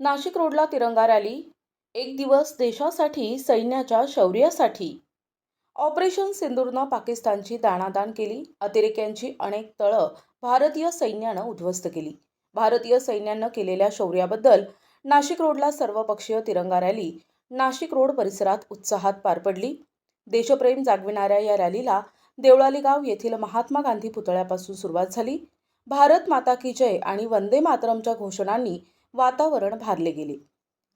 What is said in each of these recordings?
नाशिक रोडला तिरंगा रॅली एक दिवस देशासाठी सैन्याच्या शौर्यासाठी. ऑपरेशन सिंदूरनं पाकिस्तानची दाणादाण केली अतिरेक्यांची अनेक तळं भारतीय सैन्यानं उद्ध्वस्त केली. भारतीय सैन्यानं केलेल्या शौर्याबद्दल नाशिक रोडला सर्वपक्षीय तिरंगा रॅली नाशिक रोड परिसरात उत्साहात पार पडली. देशप्रेम जागविणाऱ्या या रॅलीला देवळाली गाव येथील महात्मा गांधी पुतळ्यापासून सुरुवात झाली. भारत माता की जय आणि वंदे मातरमच्या घोषणांनी वातावरण भारले गेले.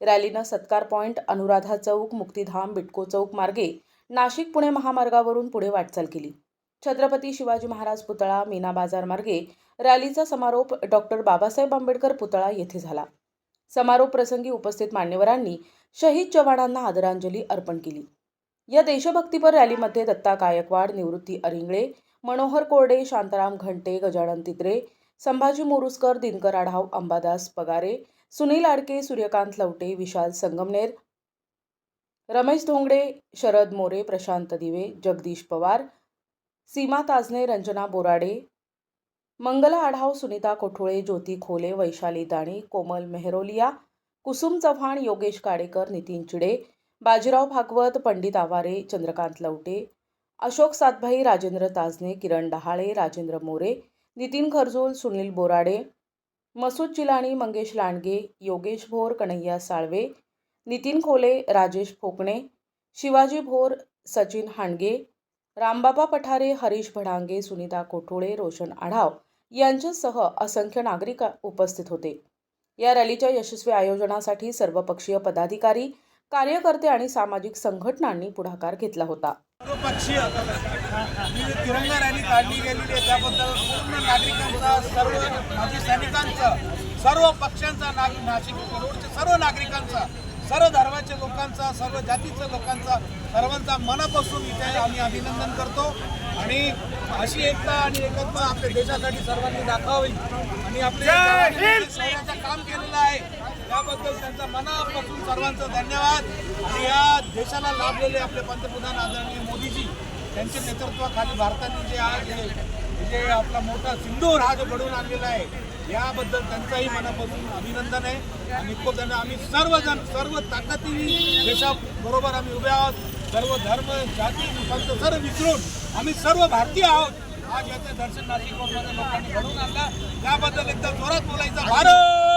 रॅलीनं सत्कार पॉइंट अनुराधा चौक मुक्तिधाम बिटको चौक मार्गे नाशिक पुणे महामार्गावरून पुढे वाटचाल केली. छत्रपती शिवाजी महाराज पुतळा मीना बाजार मार्गे रॅलीचा समारोप डॉक्टर बाबासाहेब आंबेडकर पुतळा येथे झाला. समारोप प्रसंगी उपस्थित मान्यवरांनी शहीद जवानांना आदरांजली अर्पण केली. या देशभक्तीपर रॅलीमध्ये दत्ता गायकवाड निवृत्ती अरिंगळे मनोहर कोरडे शांताराम घंटे गजानन तित्रे संभाजी मोरुसकर दिनकर आढाव अंबादास पगारे सुनील आडके सूर्यकांत लवटे विशाल संगमनेर रमेश धोंगडे शरद मोरे प्रशांत दिवे जगदीश पवार सीमा ताजने रंजना बोराडे मंगला आढाव सुनीता कोठोळे ज्योती खोले वैशाली दाणी कोमल मेहरोलिया कुसुम चव्हाण योगेश काडेकर नितीन चिडे बाजीराव भागवत पंडित आवारे चंद्रकांत लवटे अशोक सातभाई राजेंद्र ताजने किरण डहाळे राजेंद्र मोरे नितीन खरजूल सुनील बोराडे मसूद चिलाणी मंगेश लांडगे योगेश भोर कन्हैया साळवे नितीन खोले राजेश फोकणे शिवाजी भोर सचिन हांडगे रामबाबा पठारे हरीश भडांगे सुनीता कोठोळे रोशन आढाव यांच्यासह असंख्य नागरिक उपस्थित होते. या रॅलीच्या यशस्वी आयोजनासाठी सर्वपक्षीय पदाधिकारी कार्यकर्ते आणि सामाजिक संघटनांनी पुढाकार घेतला होता. सर्वपक्षीय. ही जी तिरंगा रॅली काढली गेलेली आहे त्याबद्दल पूर्ण नागरिकांचा सर्व माजी सैनिकांचा सर्व पक्षांचा नाग नाशिक रोडच्या सर्व नागरिकांचा सर्व धर्माच्या लोकांचा सर्व जातीच्या लोकांचा सर्वांचा मनापासून इथे आम्ही अभिनंदन करतो. आणि अशी एकता आणि एकत्व आपल्या देशासाठी सर्वांनी दाखवावी. आणि आपल्या काम केलेलं आहे त्याबद्दल त्यांचा मनापासून सर्वांचं धन्यवाद. आणि या देशाला लाभलेले आपले पंतप्रधान आदरणीय मोदीजी त्यांच्या नेतृत्वाखाली भारताने जे आज जे आपला मोठा सिंधू हा जो घडवून आणलेला आहे याबद्दल त्यांचाही मनापासून अभिनंदन आहे. आणि खूप त्यांना आम्ही सर्वजण सर्व ताकदीने देशाबरोबर आम्ही उभे आहोत. सर्व धर्म जाती पंथ सर्व विसरून आम्ही सर्व भारतीय आहोत. आज याचं दर्शन नाशिक लोकांनी घडवून आणलं. त्याबद्दल एकदा जोरात बोलायचं. भारत!